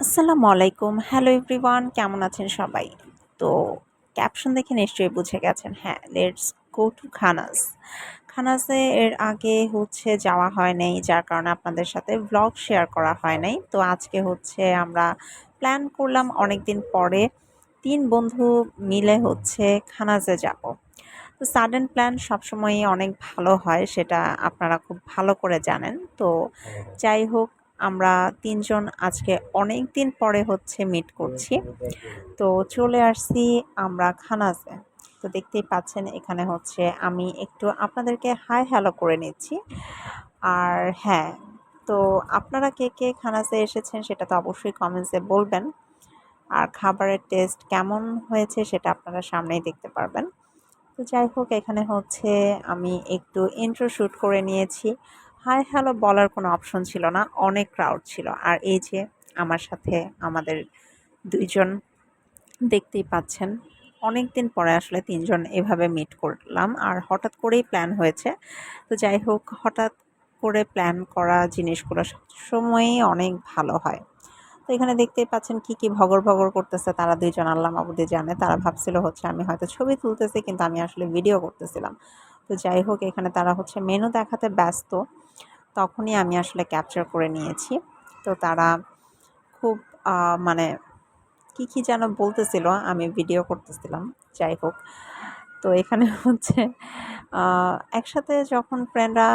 আসসালামু আলাইকুম। Hello everyone কেমন আছেন সবাই? তো ক্যাপশন দেখে নিশ্চয়ই বুঝে গেছেন। হ্যাঁ লেটস গো টু খানাস খানাসে এর আগে হচ্ছে যাওয়া হয় নাই যার কারণে আপনাদের সাথে ব্লগ শেয়ার করা হয় নাই। তো আজকে হচ্ছে আমরা প্ল্যান করলাম অনেক দিন পরে তিন বন্ধু মিলে হচ্ছে খানাসে যাব। তো সাডেন প্ল্যান সবসময়ই অনেক ভালো হয় সেটা আপনারা খুব ভালো করে জানেন। তো যাই হোক আমরা তিনজন আজকে অনেক দিন পরে হচ্ছে মিট করছি। তো চলে আসছি আমরা খানাজে। তো দেখতেই পাচ্ছেন এখানে হচ্ছে আমি একটু আপনাদেরকে হাই হ্যালো করে নিচ্ছি। আর হ্যাঁ তো আপনারা কে কে খানাজে এসেছেন সেটা তো অবশ্যই কমেন্টসে বলবেন। আর খাবারের টেস্ট কেমন হয়েছে সেটা আপনারা সামনেই দেখতে পারবেন। তো যাই হোক, এখানে হচ্ছে আমি একটু ইন্ট্রো শ্যুট করে নিয়েছি। হাই হ্যালো বলার কোনো অপশন ছিল না, অনেক ক্রাউড ছিল। আর এই যে আমার সাথে আমাদের দুইজন দেখতেই পাচ্ছেন অনেক দিন পরে আসলে তিনজন এভাবে মিট করলাম। আর হঠাৎ করেই প্ল্যান হয়েছে। তো যাই হোক, হঠাৎ করে প্ল্যান করা জিনিসগুলো সবসময়ই অনেক ভালো হয়। তো এখানে দেখতেই পাচ্ছেন কি কি ভগর ভগর করতেছে তারা দুইজন। আল্লাহ মাবুদি জানে, তারা ভাবছিল হচ্ছে আমি হয়তো ছবি তুলতেছি, কিন্তু আমি আসলে ভিডিও করতেছিলাম। তো যাই হোক, এখানে তারা হচ্ছে মেনু দেখাতে ব্যস্ত। তখনই আমি আসলে ক্যাপচার করে নিয়েছি। তো তারা খুব মানে কি কি যেন বলতেছিল, আমি ভিডিও করতেছিলাম, যাই হোক। তো এখানে হচ্ছে একসাথে যখন ফ্রেন্ডরা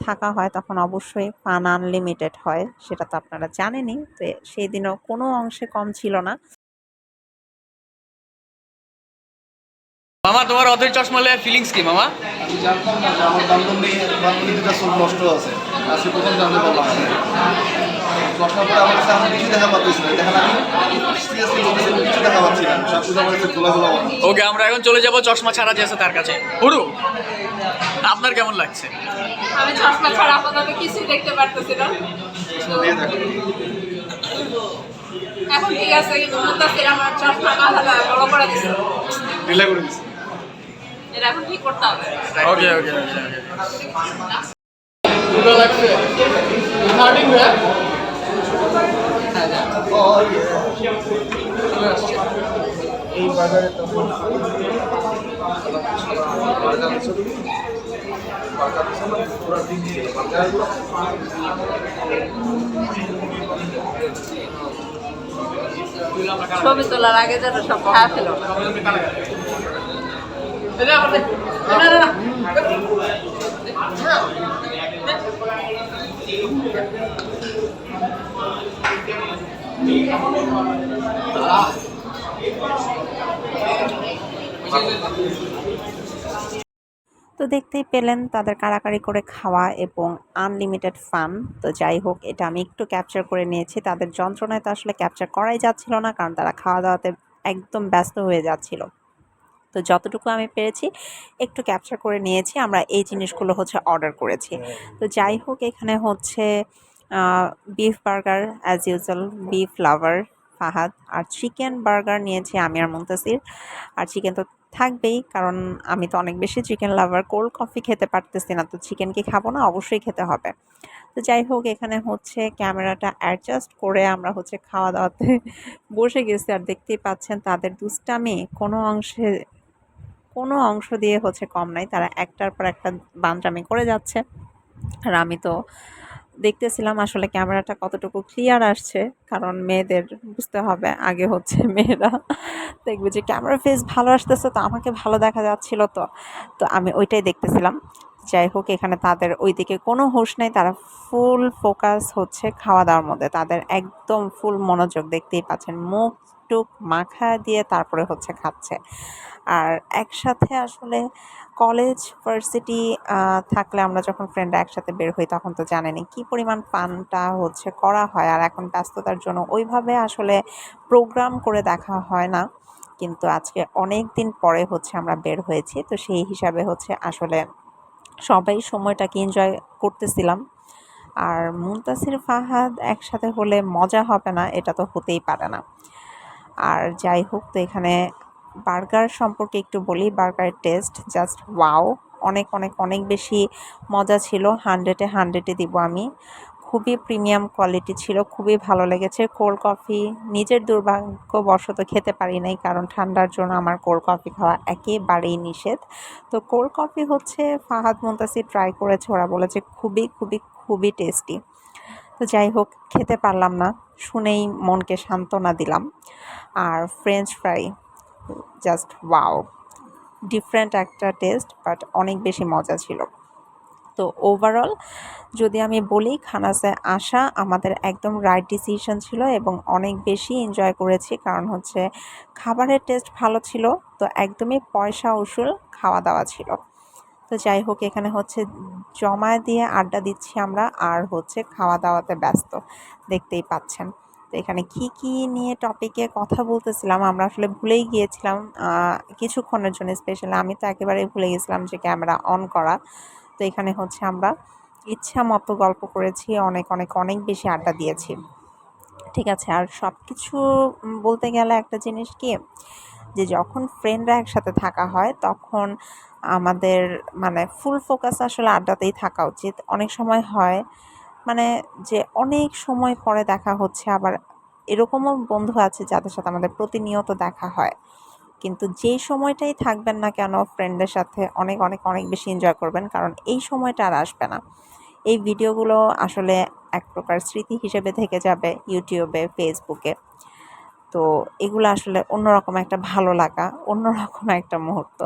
থাকা হয় তখন অবশ্যই ফান আনলিমিটেড হয়, সেটা তো আপনারা জানেনই। তো সেই দিনও কোনো অংশে কম ছিল না। মামা তোমার অধৈর চশমা লে ফিলিংস কি মামা? আমি জানতাম না যে আমার বান্ধবী বান্ধবী দুটা চোখ নষ্ট আছে আজকে প্রথম জানতে পারলাম চশমা পরে আমার কাছে আমি কিছু দেখা পাচ্ছি না দেখেন আমি সিরিয়াসলি বলতেছি কিছু দেখা পাচ্ছি না সব কিছু আমার কাছে খোলা খোলা ওকে আমরা এখন চলে যাব চশমা ছাড়া যে আছে তার কাছে। হুরু আপনার কেমন লাগছে? আমি চশমা ছাড়া আপাতত কিছুই দেখতে পারতেছি না। এখন ঠিক আছে কিন্তু আমার চশমা মাথাটা বড় করে দিচ্ছে রিলা করে দিচ্ছি এটা এখন ঠিক করতে হবে। ওকে ওকে ওকে দুটো লাগছে। স্টার্টিং এই বাজারে তো ছবি তোলার আগে যেন সব খাওয়া ফেল তো দেখতেই পেলেন তাদের কাড়াকাড়ি করে খাওয়া এবং আনলিমিটেড ফান। তো যাই হোক, এটা আমি একটু ক্যাপচার করে নিয়েছি। তাদের যন্ত্রণায় তো আসলে ক্যাপচার করাই যাচ্ছিল না, কারণ তারা খাওয়া দাওয়াতে একদম ব্যস্ত হয়ে যাচ্ছিল। তো যতটুকু আমি পেরেছি, একটু ক্যাপচার করে নিয়েছি, আমরা এই জিনিসগুলো হচ্ছে অর্ডার করেছি। তো যাই হোক, এখানে হচ্ছে beef burger as usual beef lover Fahad. আর চিকেন বার্গার নিয়েছি আমি আর মুন্তাসির। আর চিকেন তো থাকবেই, কারণ আমি তো অনেক বেশি চিকেন লাভার কোল্ড কফি খেতে পারতেছি না, তো চিকেন কি খাব না? অবশ্যই খেতে হবে। তো যাই হোক, এখানে হচ্ছে ক্যামেরাটা অ্যাডজাস্ট করে আমরা হচ্ছে খাওয়া দাওয়াতে বসে গেছি। আর দেখতেই পাচ্ছেন, তাদের দুষ্টামি কোনো অংশে কোনো অংশ দিয়ে হচ্ছে কম নাই। তারা একটার পর একটা বানচামি করে যাচ্ছে। আর আমি তো দেখতেছিলাম আসলে ক্যামেরাটা কতটুকু ক্লিয়ার আসছে, কারণ মেয়েদের বুঝতে হবে আগে হচ্ছে মেয়েরা দেখবে যে ক্যামেরা ফেস ভালো আসতেছে তো আমাকে ভালো দেখা যাচ্ছিল তো। তো আমি ওইটাই দেখতেছিলাম। যাই হোক, এখানে তাদের ওইদিকে কোনো হুঁশ নেই। তারা ফুল ফোকাস হচ্ছে খাওয়া দাওয়ার মধ্যে। তাদের একদম ফুল মনোযোগ দেখতেই পাচ্ছেন। মুখ টুক মাখা দিয়ে তারপরে হচ্ছে খাচ্ছে। আর একসাথে আসলে কলেজ ভার্সিটি থাকলে আমরা যখন ফ্রেন্ডরা একসাথে বের হই তখন তো জানেনই কী পরিমাণ ফানটা হচ্ছে, করা হয়। আর এখন ব্যস্ততার জন্য ওইভাবে আসলে প্রোগ্রাম করে দেখা হয় না। কিন্তু আজকে অনেক দিন পরে হচ্ছে আমরা বের হয়েছি। তো সেই হিসাবে হচ্ছে আসলে সবাই সময়টাকে এনজয় করতেছিলাম। আর মুনতাসির ফাহাদ একসাথে হলে মজা হবে না, এটা তো হতেই পারে না। আর যাই হোক, তো এখানে বার্গার সম্পর্কে একটু বলি বার্গারের টেস্ট জাস্ট ওয়াও অনেক অনেক অনেক বেশি মজা ছিল হান্ড্রেডে হান্ড্রেডে দিব আমি। খুবই প্রিমিয়াম কোয়ালিটি ছিল, খুবই ভালো লেগেছে। কোল্ড কফি নিজের দুর্ভাগ্যবশত খেতে পারি নাই, কারণ ঠান্ডার জন্য আমার কোল্ড কফি খাওয়া একেবারেই নিষেধ। তো কোল্ড কফি হচ্ছে, ফাহাদ মুন্তাসির ট্রাই করেছে, ওরা বলেছে খুবই খুবই খুবই টেস্টি তো যাই হোক, খেতে পারলাম না, শুনেই মনকে সান্ত্বনা দিলাম। আর French fry just wow different একটা টেস্ট বাট অনেক বেশি মজা ছিল। তো ওভারঅল যদি আমি বলি, খানাসে আসা আমাদের একদম রাইট ডিসিশন ছিল এবং অনেক বেশি এনজয় করেছি, কারণ হচ্ছে খাবারের টেস্ট ভালো ছিল, তো একদমই পয়সা, উসুল খাওয়া দাওয়া ছিল। তো যাই হোক, এখানে হচ্ছে জমায় দিয়ে আড্ডা দিচ্ছি আমরা, আর হচ্ছে খাওয়া দাওয়াতে ব্যস্ত, দেখতেই পাচ্ছেন। তো এখানে কি কি নিয়ে টপিকে কথা বলতেছিলাম, আমরা আসলে ভুলেই গিয়েছিলাম কিছুক্ষণের জন্য স্পেশালি আমি তো একেবারেই ভুলে গেছিলাম যে ক্যামেরা অন করা। তো এখানে হচ্ছে আমরা ইচ্ছা মতো গল্প করেছি, অনেক অনেক অনেক বেশি আড্ডা দিয়েছি। ঠিক আছে, আর সব কিছু বলতে গেলে একটা জিনিস কি, যে যখন ফ্রেন্ডরা একসাথে থাকা হয়, তখন আমাদের মানে ফুল ফোকাস আসলে আড্ডাতেই থাকা উচিত। অনেক সময় হয় মানে যে অনেক সময় পরে দেখা হচ্ছে, আবার এরকমও বন্ধু আছে যাদের সাথে আমাদের প্রতিনিয়ত দেখা হয়। কিন্তু যেই সময়টাই থাকবেন না কেন ফ্রেন্ডদের সাথে অনেক অনেক অনেক বেশি এনজয় করবেন, কারণ এই সময়টা আর আসবে না। এই ভিডিওগুলো আসলে এক প্রকার স্মৃতি হিসেবে থেকে যাবে ইউটিউবে ফেসবুকে তো এগুলো আসলে অন্যরকম একটা ভালো লাগা, অন্যরকম একটা মুহূর্ত।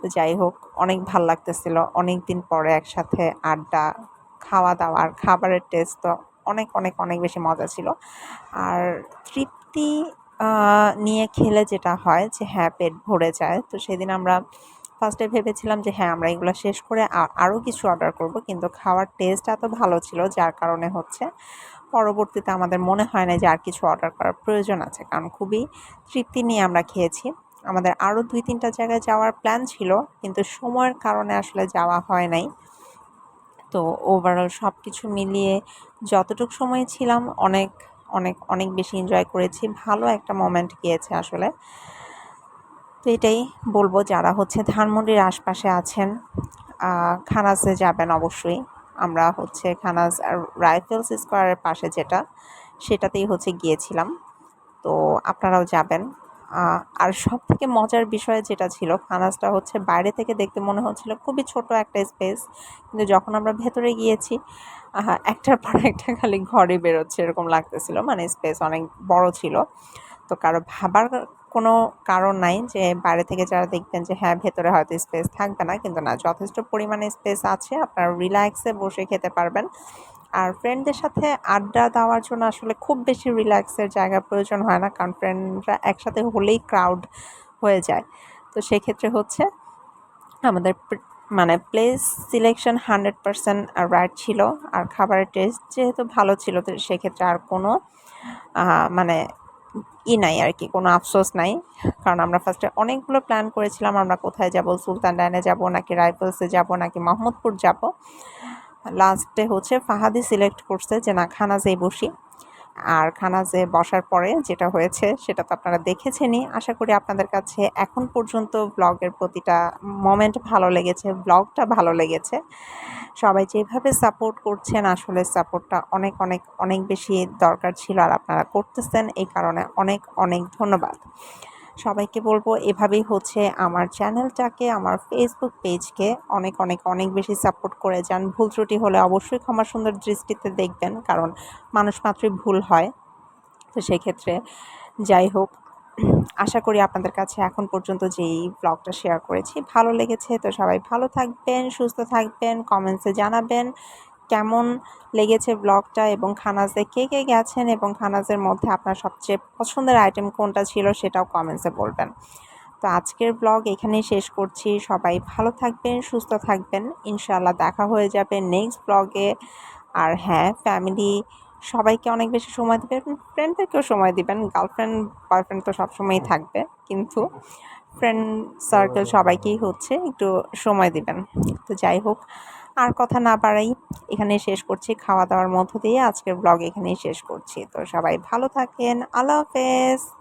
তো যাই হোক, অনেক ভালো লাগতেছিল। অনেক দিন পরে একসাথে আড্ডা খাওয়া দাওয়া আর খাবারের টেস্ট তো অনেক অনেক অনেক বেশি মজা ছিল। আর তৃপ্তি নিয়ে খেলে যেটা হয় যে হ্যাঁ পেট ভরে যায়। তো সেদিন আমরা ফার্স্টে ভেবেছিলাম যে হ্যাঁ আমরা এগুলো শেষ করে আরও কিছু অর্ডার করব। কিন্তু খাওয়ার টেস্ট এত ভালো ছিল, যার কারণে হচ্ছে পরবর্তীতে আমাদের মনে হয় না যে, আর কিছু অর্ডার করার প্রয়োজন আছে। কারণ খুবই তৃপ্তি নিয়ে আমরা খেয়েছি। আমাদের আরও দুই তিনটা জায়গায় যাওয়ার প্ল্যান ছিল, কিন্তু সময়ের কারণে আসলে যাওয়া হয় নাই। তো ওভারঅল সব কিছু মিলিয়ে যতটুকু সময় ছিলাম অনেক অনেক অনেক বেশি এনজয় করেছি। ভালো একটা মোমেন্ট গিয়েছে আসলে। তো এটাই বলব যারা হচ্ছে ধানমন্ডির আশপাশে আছেন খানাসে যাবেন অবশ্যই। আমরা হচ্ছে খানাস রাইফেলস স্কোয়ারের পাশে যেটা, সেটাতেই হচ্ছে গিয়েছিলাম। তো আপনারাও যাবেন। আর সব থেকে মজার বিষয় যেটা ছিল খানাসটা হচ্ছে বাইরে থেকে দেখতে মনে হচ্ছিল খুবই ছোট একটা স্পেস কিন্তু যখন আমরা ভেতরে গিয়েছি একটার পর একটা খালি ঘরে বেরোচ্ছে এরকম লাগতেছিল মানে স্পেস অনেক বড় ছিল। তো কারও ভাবার কোনো কারণ নাই যে বাইরে থেকে যারা দেখবেন যে হ্যাঁ ভেতরে হয়তো স্পেস থাকবে না, কিন্তু না, যথেষ্ট পরিমাণে স্পেস আছে, আপনারা রিল্যাক্সে বসে খেতে পারবেন। আর ফ্রেন্ডদের সাথে আড্ডা দেওয়ার জন্য আসলে খুব বেশি রিল্যাক্সের জায়গা প্রয়োজন হয় না, কারণ ফ্রেন্ডরা একসাথে হলেই ক্রাউড হয়ে যায়। তো সেক্ষেত্রে হচ্ছে আমাদের মানে place selection hundred percent right ছিল আর খাবারের টেস্ট যেহেতু ভালো ছিল, তো সেক্ষেত্রে আর কোনো মানে ই নাই আর কি, কোনো আফসোস নাই। কারণ আমরা ফার্স্টে অনেকগুলো প্ল্যান করেছিলাম, আমরা কোথায় যাব সুলতান ডাইনে যাব, নাকি রাইফেলসে যাব, নাকি মাহমুদপুর যাব। লাস্টে হচ্ছে ফাহাদি সিলেক্ট করছে যে, না, খানাজেই বসি। আর খানাজে বসার পরে যেটা হয়েছে, সেটা তো আপনারা দেখেছেনই। আশা করি আপনাদের কাছে এখন পর্যন্ত ব্লগের প্রতিটা মোমেন্ট ভালো লেগেছে, ব্লগটা ভালো লেগেছে। সবাই যেভাবে সাপোর্ট করছেন, আসলে সাপোর্টটা অনেক অনেক অনেক বেশি দরকার ছিল আর আপনারা করতেছেন। এই কারণে অনেক অনেক ধন্যবাদ। সবাইকে বলব, এভাবেই হচ্ছে আমার চ্যানেলটাকে, আমার ফেসবুক পেজকে অনেক অনেক অনেক বেশি সাপোর্ট করে যান। ভুল ত্রুটি হলে অবশ্যই ক্ষমা সুন্দর দৃষ্টিতে দেখবেন, কারণ মানুষ মাত্রই ভুল হয়। তো সেক্ষেত্রে যাই হোক, আশা করি আপনাদের কাছে এখন পর্যন্ত যেই ব্লগটা শেয়ার করেছি, ভালো লেগেছে। তো সবাই ভালো থাকবেন, সুস্থ থাকবেন কমেন্টসে জানাবেন। কেমন লেগেছে ব্লগটা এবং খানাজে কে কে গেছেন এবং খানাজের মধ্যে আপনার সবচেয়ে পছন্দের আইটেম কোনটা ছিল সেটাও কমেন্টসে বলবেন। তো আজকের ব্লগ এখানেই শেষ করছি। সবাই ভালো থাকবেন, সুস্থ থাকবেন। ইনশাআল্লাহ দেখা হয়ে যাবে নেক্সট ব্লগে আর হ্যাঁ ফ্যামিলি সবাইকে অনেক বেশি সময় দেবেন ফ্রেন্ডদেরকেও সময় দিবেন। গার্লফ্রেন্ড বয়ফ্রেন্ড তো সবসময়ই থাকবে। কিন্তু ফ্রেন্ড সার্কেল সবাইকেই হচ্ছে একটু সময় দিবেন। তো যাই হোক আর কথা না বাড়াই এখানে শেষ করছি খাওয়া দাওয়ার মধ্য দিয়ে। আজকের ব্লগ এখানেই শেষ করছি। তো সবাই ভালো থাকেন। আল্লাহ হাফেজ।